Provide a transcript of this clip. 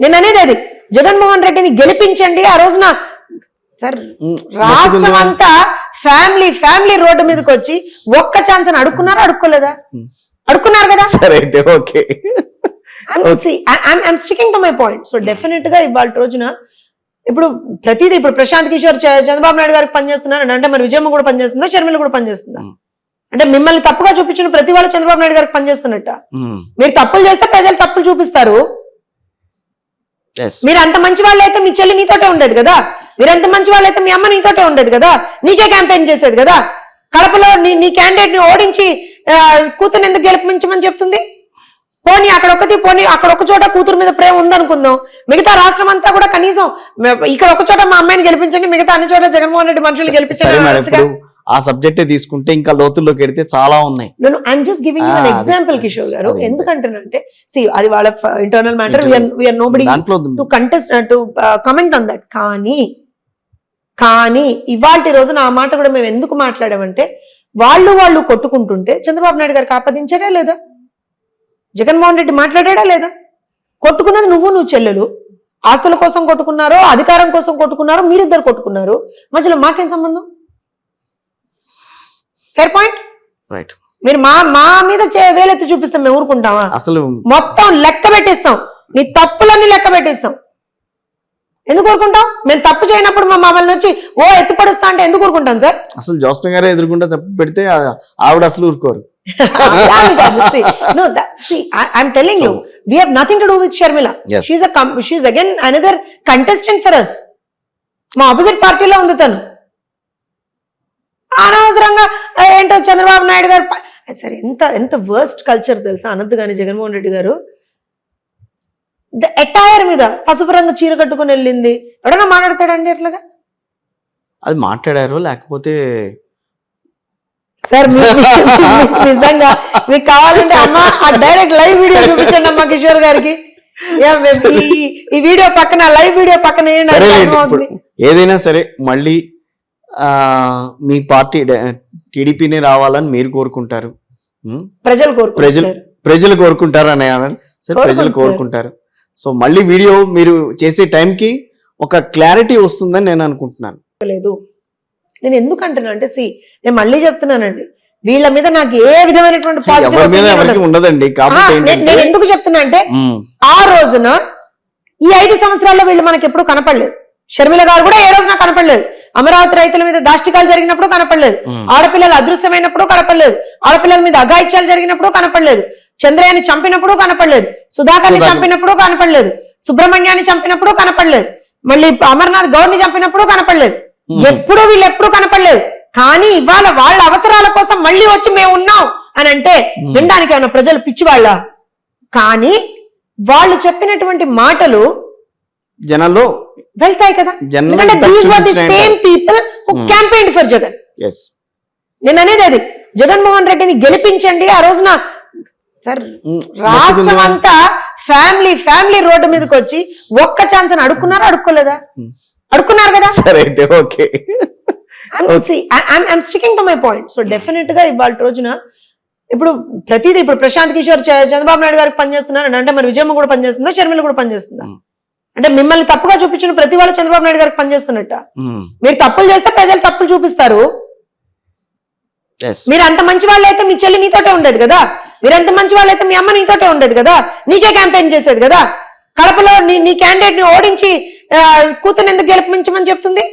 నేను అనేది అది. జగన్మోహన్ రెడ్డిని గెలిపించండి ఆ రోజున. సార్ రాష్ట్రం. అంతా ఫ్యామిలీ ఫ్యామిలీ రోడ్డు మీదకి వచ్చి ఒక్క ఛాన్స్ అని అడుక్కున్నారా అడుక్కోలేదా. అడుక్కున్నారు కదా? సరే అయితే okay. I'm sticking to my point so డెఫినెట్గా ఇవాళ రోజున ఇప్పుడు ప్రతిదీ ఇప్పుడు ప్రశాంత్ కిషోర్ చంద్రబాబు నాయుడు గారికి పనిచేస్తున్నారు. అంటే మరి విజయమ్మ కూడా పనిచేస్తుందా షర్మిల కూడా పనిచేస్తుందా. అంటే మిమ్మల్ని తప్పుగా చూపించిన ప్రతి వాళ్ళు చంద్రబాబు నాయుడు గారికి పనిచేస్తున్నట్ట. మీరు తప్పులు చేస్తే ప్రజలు తప్పులు చూపిస్తారు. మీరు అంత మంచి వాళ్ళు అయితే మీ చెల్లి నీతోటే ఉండేది కదా? మీరు ఎంత మంచి వాళ్ళు అయితే మీ అమ్మ నీతోటే ఉండేది కదా? నీకే క్యాంపెయిన్ చేసేది కదా? కడపలో నీ నీ క్యాండిడేట్ని ఓడించి కూతురు ఎందుకు గెలిపించమని చెప్తుంది? పోనీ అక్కడ ఒకటి పోనీ అక్కడ ఒక చోట కూతురు మీద ప్రేమ ఉందనుకుందాం. మిగతా రాష్ట్రం అంతా కూడా కనీసం ఇక్కడ ఒక చోట మా అమ్మాయిని గెలిపించండి మిగతా అన్ని చోట్ల జగన్మోహన్ రెడ్డి మనుషులు గెలిపించండి ఇప్పుడు ఆ సబ్జెక్టే తీసుకుంటే ఇంకా లోతుల్లోకి వెడితే చాలా ఉన్నాయి. నేను I'm just giving. Example Kishore గారు. అదే. ఎందుకంటేనంటే సి అది వాళ్ళ internal matter we are nobody దాంట్లో to contest to comment on that కానీ కానీ ఇవాళ రోజున ఆ మాట కూడా మేము ఎందుకు మాట్లాడామంటే వాళ్ళు వాళ్ళు కొట్టుకుంటుంటే చంద్రబాబు నాయుడు గారికి ఆపదించాడా లేదా? జగన్మోహన్ రెడ్డి మాట్లాడాడా లేదా? కొట్టుకున్నది నువ్వు నువ్వు చెల్లెలు. ఆస్తుల కోసం కొట్టుకున్నారో అధికారం కోసం కొట్టుకున్నారో మీరిద్దరు కొట్టుకున్నారు. మధ్యలో మాకేం సంబంధం? ఫేర్ పాయింట్ రైట్ మీరు మా మా మీద వేలెత్తి చూపిస్తాం మేము ఊరుకుంటామా? అసలు మొత్తం లెక్క పెట్టిస్తాం. నీ తప్పులన్నీ లెక్క పెట్టిస్తాం. ఎందుకు ఊరుకుంటాం? మేము తప్పు చేయనప్పుడు మా మమ్మల్ని వచ్చి ఓ ఎత్తుపడుస్తా అంటే ఎందుకు ఊరుకుంటాం సార్? అసలు జోస్న గారే ఎదురుకుంటే తప్పు పెడితే ఆవిడ అసలు ఊరుకోరు. I'm telling you we have nothing to do with Sharmila she's again another contestant for us మా ఆపోజిట్ పార్టీలో ఉంది తను. అనవసరంగా ఏంటో చంద్రబాబు నాయుడు గారు సరే ఎంత ఎంత వర్స్ట్ కల్చర్ తెలుసా? అనద్దు కానీ జగన్మోహన్ రెడ్డి గారు? ద ఎటైర్ మీద పసుపు రంగు చీర కట్టుకుని వెళ్ళింది. ఎవడన్నా మాట్లాడతాడండి అట్లాగా? అది మాట్లాడారు లేకపోతే సార్ నిజంగా మీకు కావాలంటే అమ్మ ఆ డైరెక్ట్ లైవ్ వీడియో చూపించండి అమ్మా కిషోర్ గారికి. ఈ- వీడియో పక్కన లైవ్ వీడియో పక్కన. ఏదైనా సరే మళ్ళీ మీ పార్టీ టీడీపీనే రావాలని మీరు కోరుకుంటారు? ప్రజలు ప్రజలు కోరుకుంటారు. ప్రజలు కోరుకుంటారు అని. సరే ప్రజలు కోరుకుంటారు. సో మళ్ళీ వీడియో మీరు చేసే టైంకి ఒక క్లారిటీ వస్తుందని నేను అనుకుంటున్నాను. లేదు. నేను ఎందుకు అంటున్నా అంటే సి నేను మళ్ళీ చెప్తున్నానండి. వీళ్ళ మీద నాకు ఏ విధమైనటువంటి. ఉండదండి. నేను- ఎందుకు చెప్తున్నా అంటే ఆ రోజున ఈ ఐదు సంవత్సరాల్లో వీళ్ళు మనకి ఎప్పుడు కనపడలేదు. షర్మిల గారు కూడా ఏ రోజున కనపడలేదు. అమరావతి రైతుల మీద దాష్టికాలు జరిగినప్పుడు కనపడలేదు. ఆడపిల్లలు అదృశ్యమైనప్పుడు కనపడలేదు. ఆడపిల్లల మీద అఘాయిత్యాలు జరిగినప్పుడు కనపడలేదు. చంద్రయాన్ని చంపినప్పుడు కనపడలేదు. సుధాకర్ని సుధాకర్. చంపినప్పుడు కనపడలేదు. సుబ్రహ్మణ్యాన్ని చంపినప్పుడు కనపడలేదు. మళ్ళీ అమర్నాథ్ గౌడ్ని చంపినప్పుడు కనపడలేదు. ఎప్పుడు వీళ్ళు ఎప్పుడు కనపడలేదు. కానీ ఇవాళ వాళ్ళ అవసరాల కోసం మళ్ళీ వచ్చి మేము ఉన్నాం అని అంటే. వినడానికి ఏమైనా ప్రజలు పిచ్చి వాళ్ళ కానీ వాళ్ళు చెప్పినటువంటి మాటలు జనాల్లో వెళ్తాయి కదా. Same people Hmm. Campaign for Jagan నేను అనేది అది. జగన్మోహన్ రెడ్డిని గెలిపించండి ఆ రోజున. సార్ రాష్ట్రం అంతా ఫ్యామిలీ ఫ్యామిలీ రోడ్డు మీదకి వచ్చి ఒక్క ఛాన్స్ అని అడుక్కున్నారా అడుక్కోలేదా? Hmm. అడుక్కున్నారు కదా? సరే అయితే okay. I'm sticking to my point so డెఫినెట్గా ఇవాళ రోజున ఇప్పుడు ప్రతిదీ ఇప్పుడు ప్రశాంత్ కిషోర్ చంద్రబాబు నాయుడు గారికి పనిచేస్తున్నారు అంటే మరి విజయమ్మ కూడా పనిచేస్తుందా షర్మిల కూడా పనిచేస్తుందా? Hmm. అంటే మిమ్మల్ని తప్పుగా చూపించిన ప్రతి వాళ్ళు చంద్రబాబు నాయుడు గారికి పనిచేస్తున్నట్ట. మీరు తప్పులు చేస్తే ప్రజలు తప్పులు చూపిస్తారు. మీరు అంత మంచి వాళ్ళు అయితే మీ చెల్లి నీతోటే ఉండేది కదా? మీరు ఎంత మంచి వాళ్ళు అయితే మీ అమ్మ నీతోటే ఉండేది కదా? నీకే క్యాంపెయిన్ చేసేది కదా? కడపలో నీ నీ క్యాండిడేట్ని ఓడించి కూతురు ఎందుకు గెలిపించమని చెప్తుంది?